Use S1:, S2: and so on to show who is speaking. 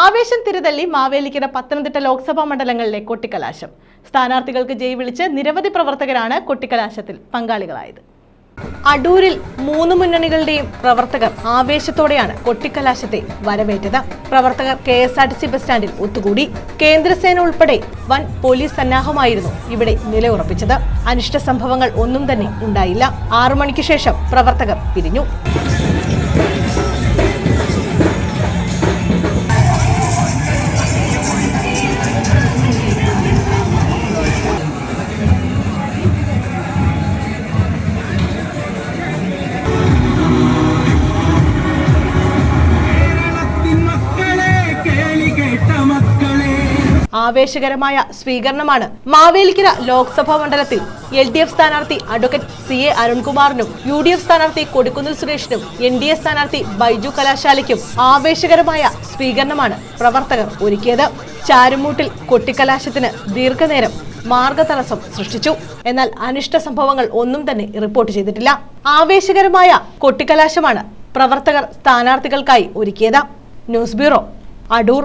S1: ആവേശം തിരുതല്ലി മാവേലിക്കര പത്തനംതിട്ട ലോക്സഭാ മണ്ഡലങ്ങളിലെ കൊട്ടിക്കലാശം. സ്ഥാനാർത്ഥികൾക്ക് ജയ് വിളിച്ച് നിരവധി പ്രവർത്തകരാണ് കൊട്ടിക്കലാശത്തിൽ പങ്കാളികളായത്. അടൂരിൽ മൂന്ന് മുന്നണികളുടെയും പ്രവർത്തകർ ആവേശത്തോടെയാണ് കൊട്ടിക്കലാശത്തെ വരവേറ്റത്. പ്രവർത്തകർ K S R T C bus സ്റ്റാൻഡിൽ ഒത്തുകൂടി. കേന്ദ്രസേന ഉൾപ്പെടെ വൻ പോലീസ് സന്നാഹമായിരുന്നു ഇവിടെ നിലയുറപ്പിച്ചത്. അനിഷ്ട സംഭവങ്ങൾ ഒന്നും തന്നെ ഉണ്ടായില്ല. ആറു മണിക്ക് ശേഷം പ്രവർത്തകർ പിരിഞ്ഞു. ആവേശകരമായ സ്വീകരണമാണ് മാവേലിക്കര ലോക്സഭാ മണ്ഡലത്തിൽ എൽ ഡി എഫ് സ്ഥാനാർത്ഥി അഡ്വക്കേറ്റ് സി എ അരുൺകുമാറിനും യു ഡി എഫ് സ്ഥാനാർത്ഥി കൊടിക്കുന്നിൽ സുരേഷിനും എൻ ഡി എ സ്ഥാനാർത്ഥി ബൈജു കലാശാലയ്ക്കും ആവേശകരമായ സ്വീകരണമാണ് പ്രവർത്തകർ ഒരുക്കിയത്. ചാരുമൂട്ടിൽ കൊട്ടിക്കലാശത്തിന് ദീർഘനേരം മാർഗതടസ്സം സൃഷ്ടിച്ചു. എന്നാൽ അനിഷ്ട സംഭവങ്ങൾ ഒന്നും തന്നെ റിപ്പോർട്ട് ചെയ്തിട്ടില്ല. ആവേശകരമായ കൊട്ടിക്കലാശമാണ് പ്രവർത്തകർ സ്ഥാനാർത്ഥികൾക്കായി ഒരുക്കിയത്. News bureau Adoor.